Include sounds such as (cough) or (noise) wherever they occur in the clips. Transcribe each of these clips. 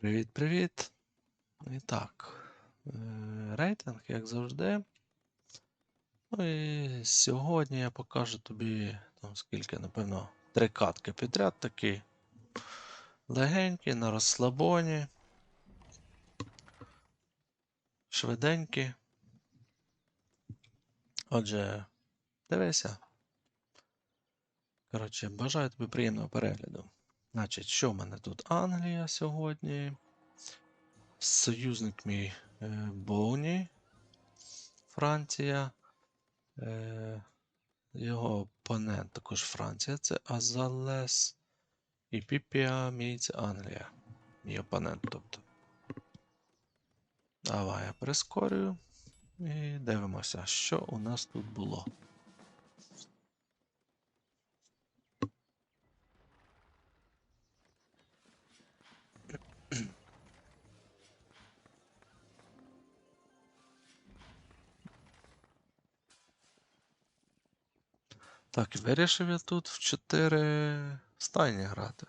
Привіт-привіт. І так, е, рейтинг, як завжди. Ну і сьогодні я покажу тобі там скільки, напевно, три катки підряд такі. Легенькі, на розслабоні. Швиденькі. Отже, дивися. Коротше, бажаю тобі приємного перегляду. Значить, що в мене тут? Англія сьогодні. Союзник мій е, Боуні, Франція. Е, його опонент також Франція, це Азалес. І Піпіа мій це Англія. Мій опонент, тобто. Давай я прискорюю. І дивимося, що у нас тут було. Так, вирішив я тут в 4 стайні грати.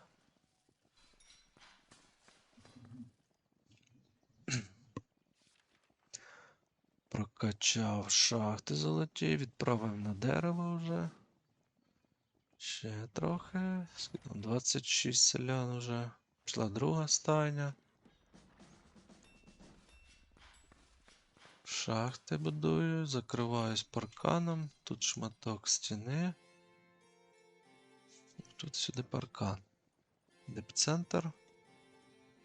Прокачав шахти золоті, відправив на дерево вже. Ще трохи. 26 селян вже. Пішла друга стайня. Шахти будую, закриваюсь парканом. Тут шматок стіни. Тут сюди паркан. Депцентр.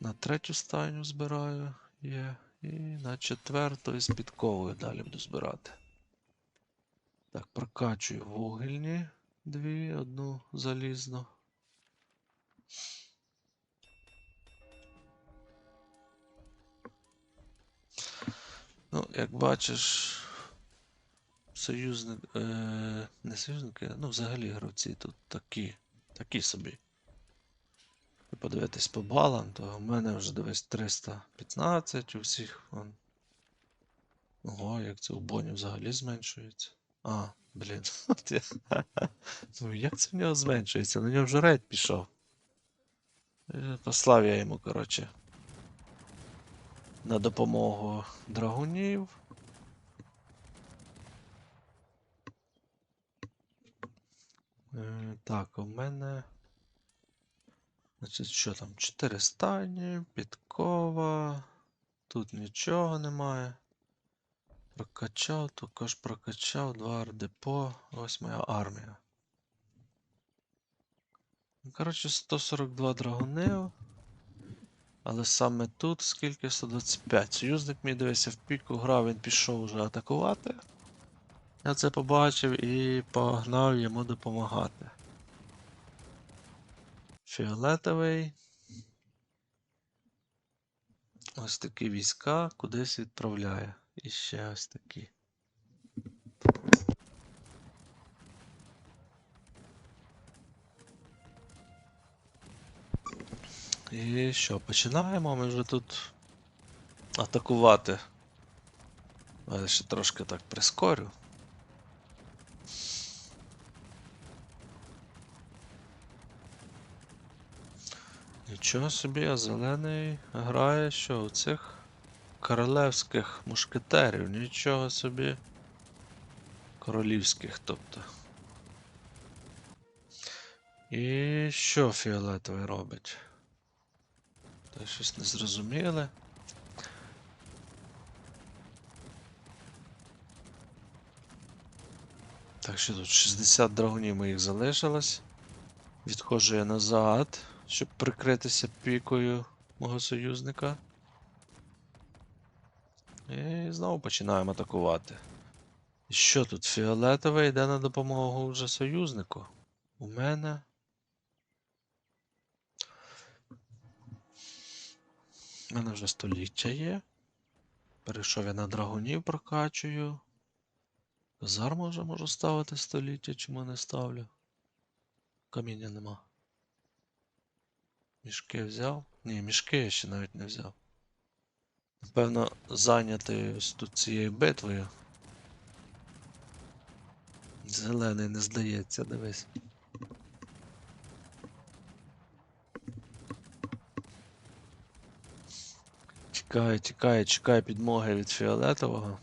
На третю стайню збираю є. І на четверту із підковою далі буду збирати. Так, прокачую вугільні дві, одну залізну. Ну, як бачиш, союзник. Е, не союзники, ну взагалі гравці тут такі, такі собі. Ви подивитись по балам, то в мене вже дивись 315 у всіх. Вон. Ого, як це у Боні взагалі зменшується. А, блін. (laughs) (laughs) ну як це в нього зменшується? На нього вже рейд пішов. Е, Послав я йому, коротше. На допомогу драгунів. Е, Так, у мене. Значить, що там? 4 стайні, підкова. Тут нічого немає. Прокачав, також прокачав, два ардепо, ось моя армія. Ну, Коротше, 142 драгунів. Але саме тут скільки 125. Союзник мій дивився в піку грав, він пішов вже атакувати. Я це побачив і погнав йому допомагати. Фіолетовий. Ось такі війська кудись відправляє. І ще ось такі. І що, починаємо ми вже тут атакувати. Але ще трошки так прискорю. Нічого собі, а зелений грає що у цих королевських мушкетерів, нічого собі. Королівських, тобто. І що фіолетовий робить? Та щось не зрозуміле. Так що тут 60 драгунів моїх залишилось. Відходжу я назад, щоб прикритися пікою мого союзника. І знову починаємо атакувати. І що тут? Фіолетовий йде на допомогу вже союзнику. У мене. У мене вже століття є. Перейшов я на драгунів прокачую. Казарму вже можу ставити століття, чому не ставлю. Каміння нема. Мішки взяв? Ні, мішки я ще навіть не взяв. Напевно, зайнятий ось тут цією битвою. Зелений не здається, дивись. Тікає, тікає, чекає підмоги від фіолетового.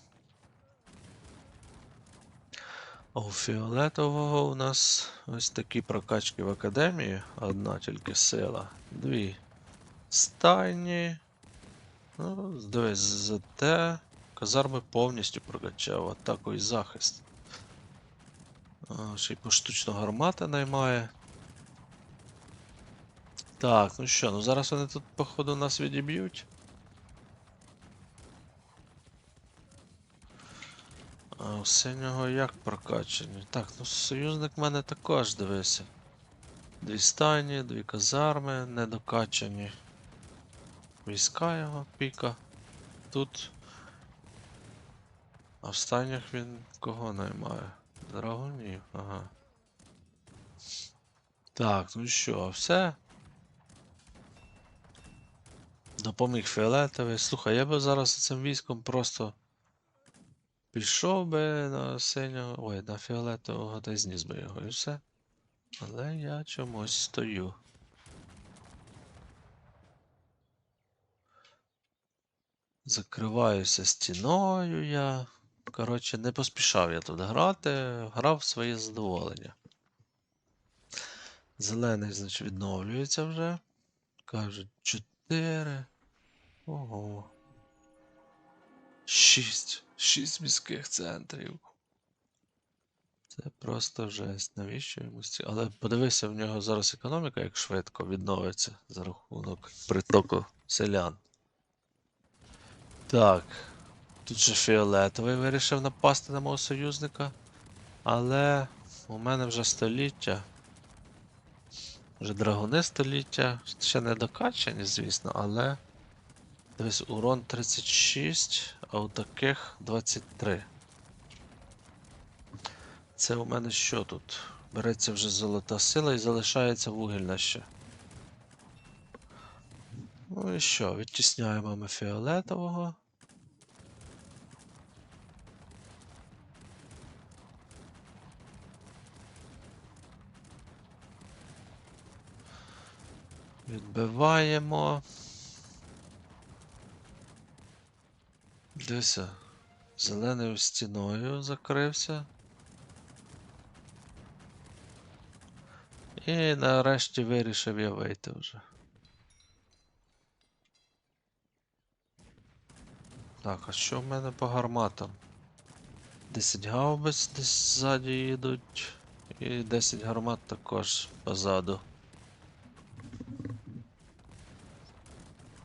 А у фіолетового у нас ось такі прокачки в академії. Одна тільки сила. Дві стайні. Ну, дивись, зате казарми повністю прокачав атаку і захист. Ще й поштучно гармата наймає. Так, ну що, ну зараз вони тут, походу, нас відіб'ють. А у синього як прокачані? Так, ну союзник в мене також дивися. Дві стайні, дві казарми недокачані. Війська його, піка. Тут. А в стайнях він кого наймає? Драгунів, ага. Так, ну що, все. Допоміг фіолетовий. Слухай, я би зараз цим військом просто пішов би на синього. Ой, на фіолетового та зніс би його і все. Але я чомусь стою. Закриваюся стіною я. Коротше, не поспішав я тут грати, грав своє задоволення. Зелений, значить, відновлюється вже. Кажуть, 4. Ого. 6. 6 міських центрів. Це просто жесть. Навіщо йому ці. Але подивися, в нього зараз економіка як швидко відновиться за рахунок притоку селян. Так. Тут же фіолетовий вирішив напасти на мого союзника. Але у мене вже століття. Вже драгуни століття. Ще не докачані, звісно, але. Дивись, урон 36, а у таких 23. Це у мене що тут? Береться вже золота сила і залишається вугільна ще. Ну і що, відтісняємо ми фіолетового. Відбиваємо. Дивися. Зеленою стіною закрився. І нарешті вирішив я вийти вже. Так, а що в мене по гарматам? 10 гаубиць десь ззаді їдуть. І 10 гармат також позаду.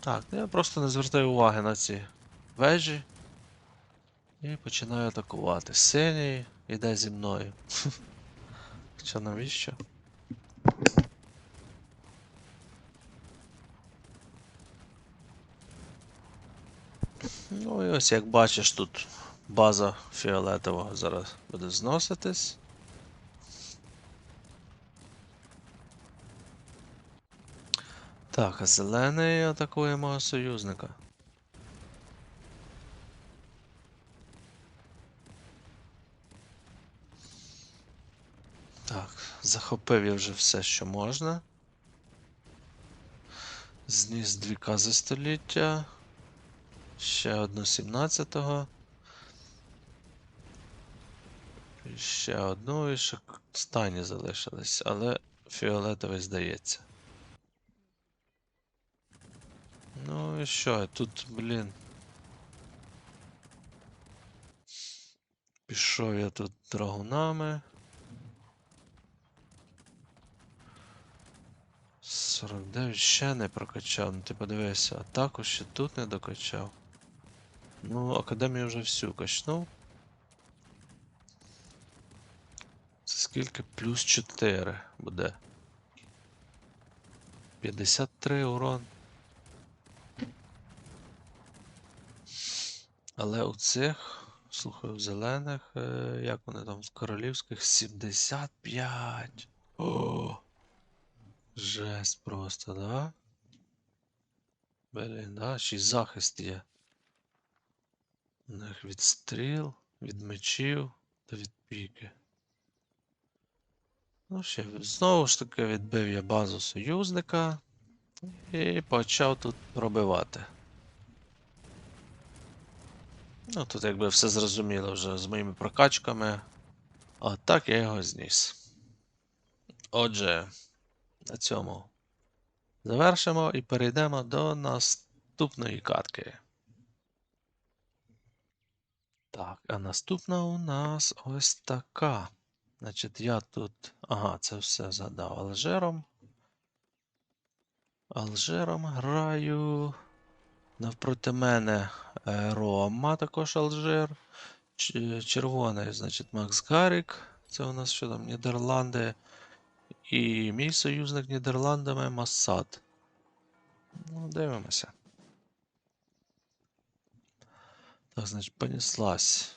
Так, ну я просто не звертаю уваги на ці вежі. І починаю атакувати. Синій іде зі мною. (laughs) Хоча навіщо? Ну і ось як бачиш, тут база фіолетового зараз буде зноситись. Так, а зелений атакує мого союзника. Захопив я вже все, що можна. Зніс дві кази століття. Ще одну 17-го. І Ще одну і ще стані залишились, але фіолетовий здається. Ну і що, тут, блін. Пішов я тут драгунами. 49 ще не прокачав, ну ти подивися, атаку ще тут не докачав. Ну, академію вже всю качнув. Це скільки? Плюс 4 буде. 53 урон. Але у цих, слухай, у зелених, е, як вони там в королівських 75. О! Жесть просто, да? Блін, да, ще й захист є. У них від стріл, від мечів та від піки. Ну, ще знову ж таки відбив я базу союзника і почав тут пробивати. Ну, тут якби все зрозуміло вже з моїми прокачками. А так я його зніс. Отже, на цьому завершимо і перейдемо до наступної катки. Так, а наступна у нас ось така. Значить, я тут. Ага, це все згадав Алжером. Алжером граю. Навпроти мене е, Рома, також Алжир. Червоний, значить, Макс Гарік. Це у нас що там, Нідерланди. І мій союзник Нідерландами Массад. Ну, дивимося. Так, значить, понеслась.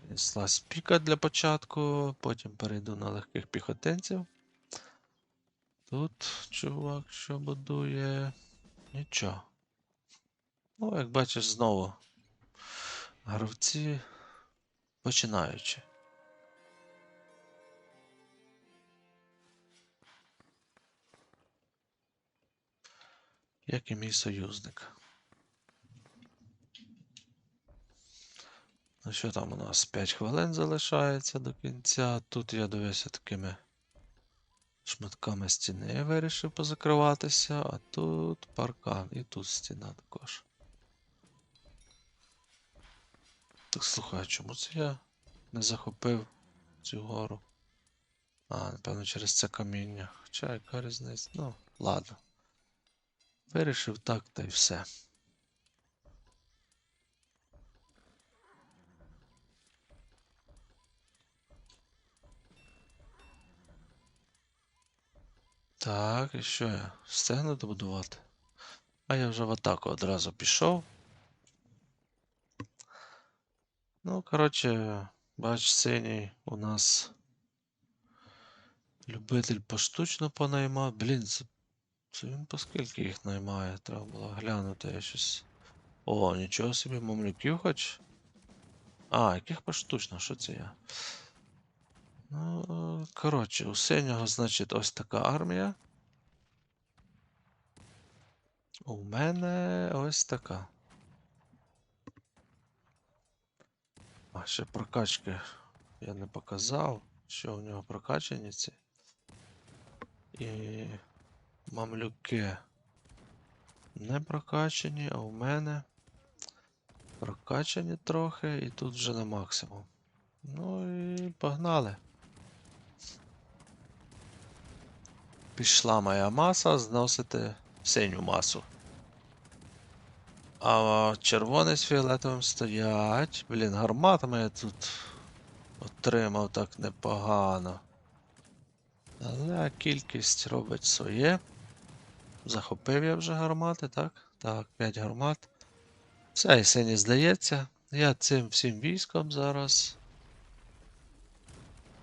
Понеслась піка для початку, потім перейду на легких піхотинців. Тут чувак, що будує. Нічого. Ну, як бачиш, знову гравці починаючи. Як і мій союзник. Ну що там у нас? 5 хвилин залишається до кінця. Тут я дивився такими шматками стіни вирішив позакриватися, а тут паркан і тут стіна також. Так слухай, чому це я не захопив цю гору? А, напевно, через це каміння. Хоча яка різниця? Ну, ладно. Вирішив так, та й все. Так, і що я? Встигну добудувати? А я вже в атаку одразу пішов. Ну, коротше, бач, синій у нас любитель поштучно понаймав. Блін, це, він по скільки їх наймає? Треба було глянути я щось. О, нічого собі, мамлюків хоч. А, яких поштучно, що це я? Ну, коротше, у синього, значить, ось така армія. У мене ось така. А ще прокачки я не показав, що у нього прокачані ці. І мамлюки не прокачані, а у мене прокачані трохи і тут вже на максимум. Ну і погнали. Пішла моя маса зносити синю масу. А червоний з фіолетовим стоять. Блін, гарматами я тут отримав так непогано. Але кількість робить своє. Захопив я вже гармати, так? Так, 5 гармат. Все, і синій здається. Я цим всім військом зараз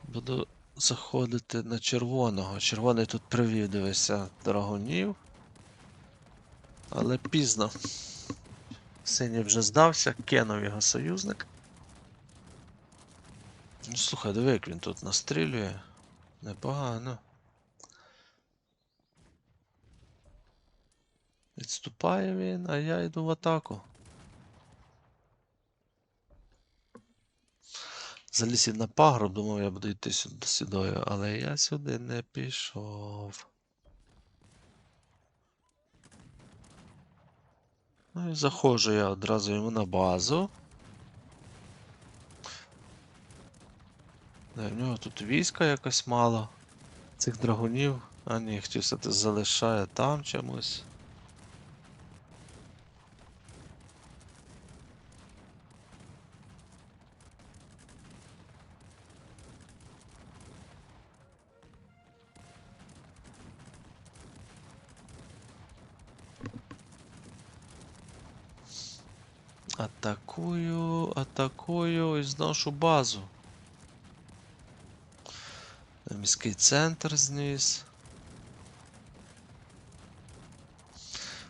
буду заходити на червоного. Червоний тут привів, дивися, драгунів. Але пізно. Синій вже здався, кинув його союзник. Ну, слухай, диви, як він тут настрілює. Непогано. Відступає він, а я йду в атаку. Заліз на пагорб, думав, я буду йти сюди сюдою, але я сюди не пішов. Ну і заходжу я одразу йому на базу. В нього тут війська якось мало. Цих драгунів. А ні, хотів сказати, залишає там чомусь. Атакую і зношу базу. Міський центр зніс.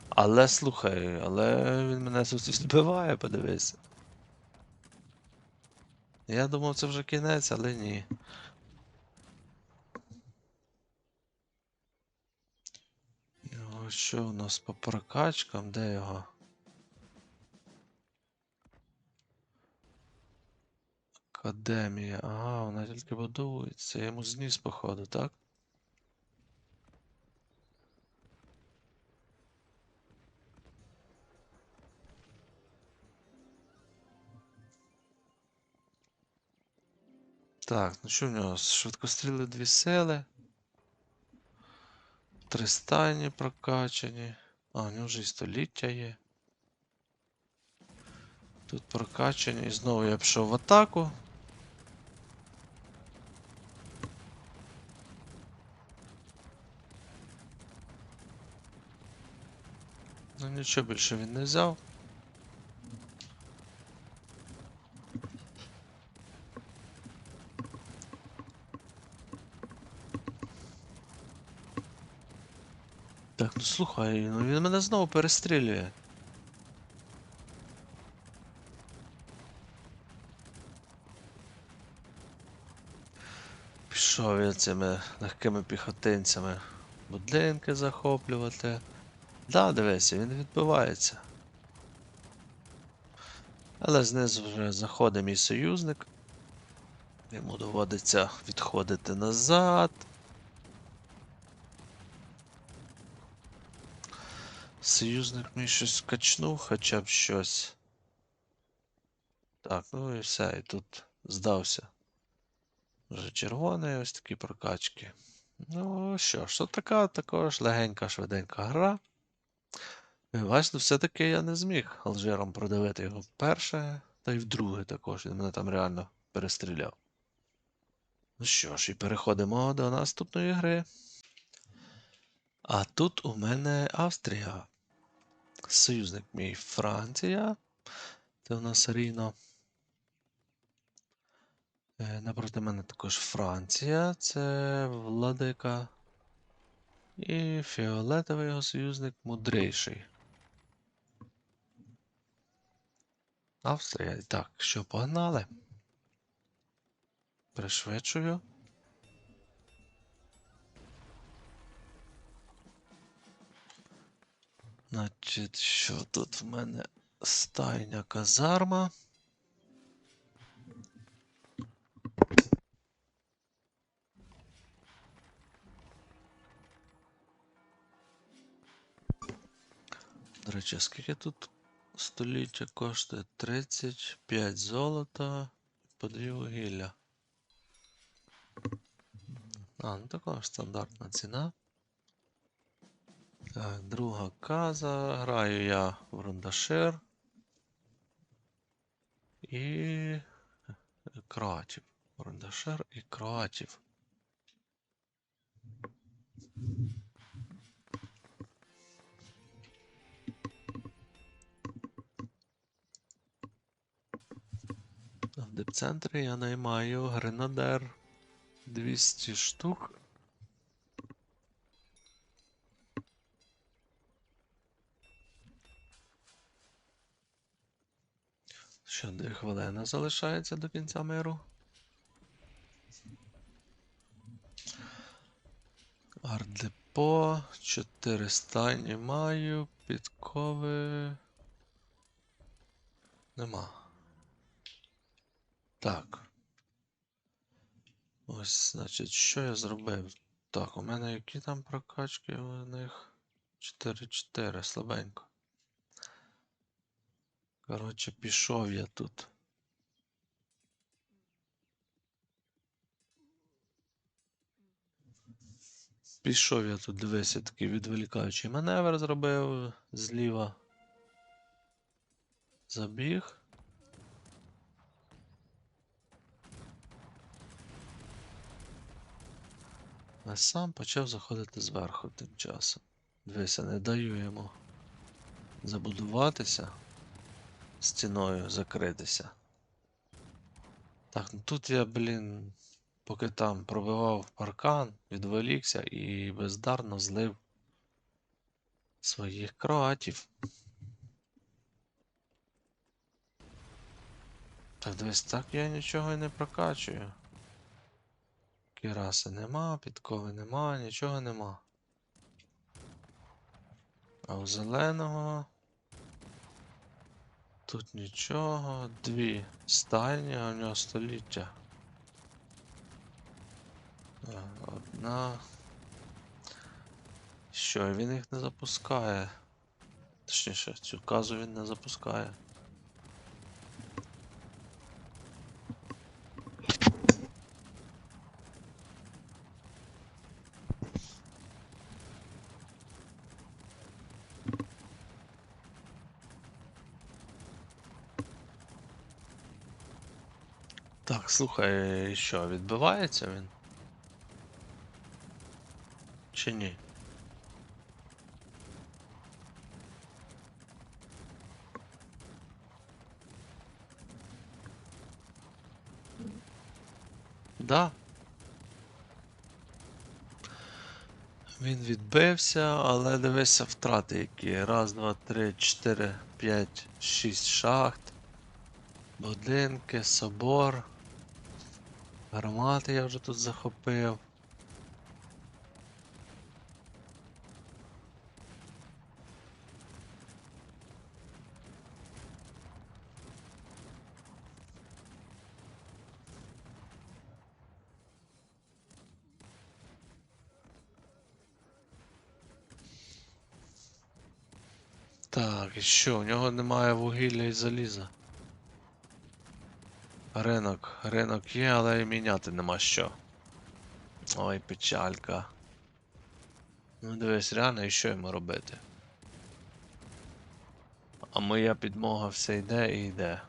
Але слухай, але він мене тут і збиває, подивися. Я думав, це вже кінець, але ні. Що у нас по прокачкам? Де його? Академія. Ага, вона тільки будується. Я йому зніс, походу, так? Так, ну що в нього? Швидкостріли дві сили. Три стайні прокачані. А, у нього вже і століття є. Тут прокачані. І знову я пішов в атаку. Ну нічого більше він не взяв. Так, ну слухай, ну він мене знову перестрілює. Пішов я цими легкими піхотинцями будинки захоплювати. Да, дивися, він відбивається. Але знизу вже заходить мій союзник. Йому доводиться відходити назад. Союзник мій щось качнув, хоча б щось. Так, ну і все, і тут здався. Вже червоний, ось такі прокачки. Ну що ж, тут така також легенька, швиденька гра. Бачите, все-таки я не зміг Алжиром продавити його вперше, та й вдруге також. Він мене там реально перестріляв. Ну що ж, і переходимо до наступної гри. А тут у мене Австрія. Союзник мій Франція. Це у нас рівно. Е, Напроти мене також Франція, це владика. І фіолетовий його союзник мудрейший. Австрія. Так, що погнали? Пришвидшую. Значить, що тут в мене стайня казарма. До речі, скільки тут століття коштує? 35 золота по дві вугілля. А, ну така ж стандартна ціна. Так, друга каза. Граю я в рундашир. І кроатів. Рундашир і кроатів. В я наймаю гренадер 200 штук. Ще дві хвилини залишається до кінця миру. Ардепо, 4 стайні маю, підкови. Нема. Так. Ось, значить, що я зробив? Так, у мене які там прокачки у них? 4-4, слабенько. Коротше, пішов я тут. Пішов я тут, дивися, такий відволікаючий маневр зробив зліва. Забіг. А сам почав заходити зверху тим часом. Дивися, не даю йому забудуватися, стіною закритися. Так, ну тут я, блін, поки там пробивав паркан, відволікся і бездарно злив своїх кроатів. Так, дивись, так я нічого і не прокачую. Кіраси нема, підкови нема, нічого нема. А у зеленого. Тут нічого. Дві стайні, а у нього століття. Одна. Що, він їх не запускає. Точніше, цю казу він не запускає. Так, слухай, що, відбивається він? Чи ні? Да. Він відбився, але дивися втрати які. Раз, два, три, чотири, п'ять, шість шахт. Будинки, собор. Гармати я вже тут захопив. Так, і що? У нього немає вугілля і заліза. Ринок. Ринок є, але і міняти нема що. Ой, печалька. Ну дивись, реально, і що йому робити? А моя підмога все йде і йде.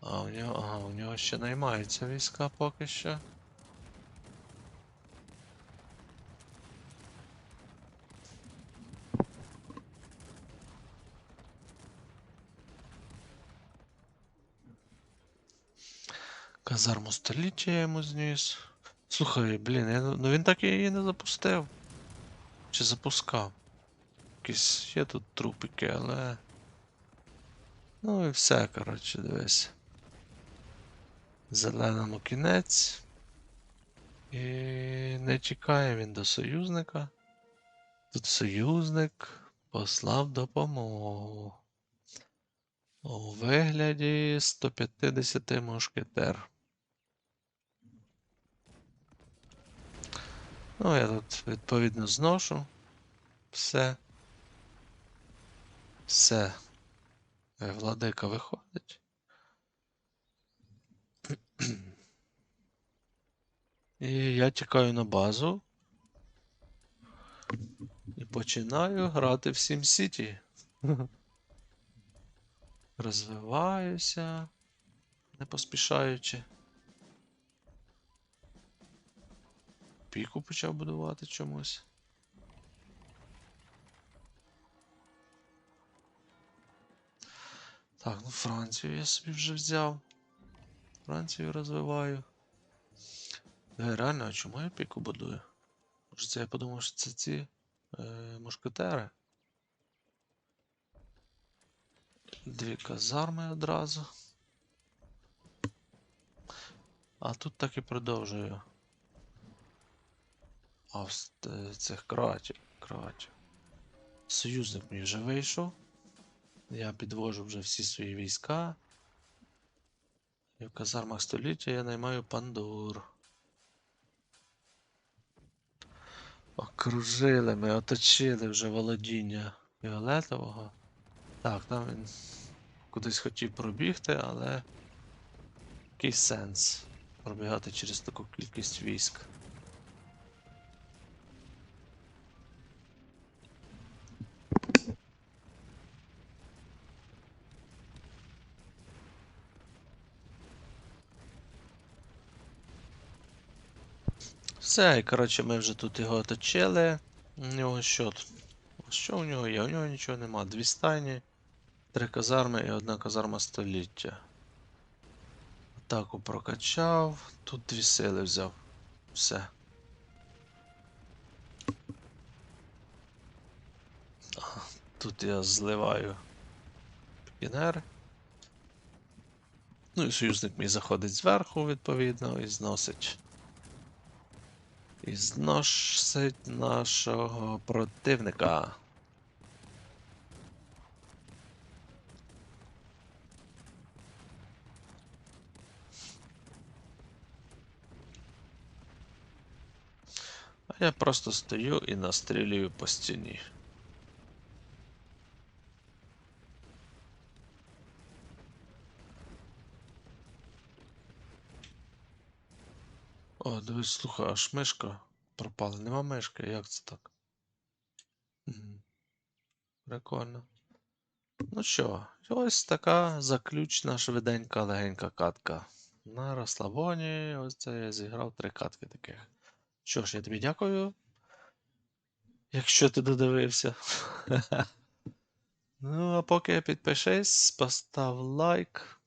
А у нього. Ага, у нього ще наймаються війська поки що. Казарму століття я йому зніс. Слухай, блін, я, ну він так її не запустив. Чи запускав? Якісь є тут трупики, але. Ну і все, коротше, дивись. Зеленому кінець. І не чекає він до союзника. Тут союзник послав допомогу. У вигляді 150 мушкетер. Ну, я тут відповідно зношу. Все. Все. Е, Владика виходить. І я чекаю на базу. І починаю грати в SimCity. Розвиваюся, не поспішаючи. Піку почав будувати чомусь. Так, ну Францію я собі вже взяв. Францію розвиваю. Е, реально, а чому я піку будую? Може це я подумав, що це ці е, мушкетери? Дві казарми одразу. А тут так і продовжую. А в е, цих кроатів. Союзник мій вже вийшов. Я підвожу вже всі свої війська. І в казармах століття я наймаю пандур. Окружили ми, оточили вже володіння фіолетового. Так, там він кудись хотів пробігти, але який сенс пробігати через таку кількість військ. Все, і коротше, ми вже тут його оточили. У нього що тут? Що у нього є? У нього нічого нема. Дві стайні, три казарми і одна казарма століття. Атаку прокачав. Тут дві сили взяв. Все. Тут я зливаю пікінер. Ну і союзник мій заходить зверху, відповідно, і зносить. І зносить нашого противника. А я просто стою і настрілюю по стіні. О, дивись, слухай, аж мишка пропала. Нема мишки, як це так? Прикольно. Ну що, ось така заключна швиденька легенька катка. На розслабоні. Ось це я зіграв три катки таких. Що ж, я тобі дякую. Якщо ти додивився. (laughs) Ну, а поки підпишись, постав лайк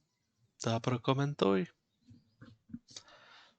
та прокоментуй.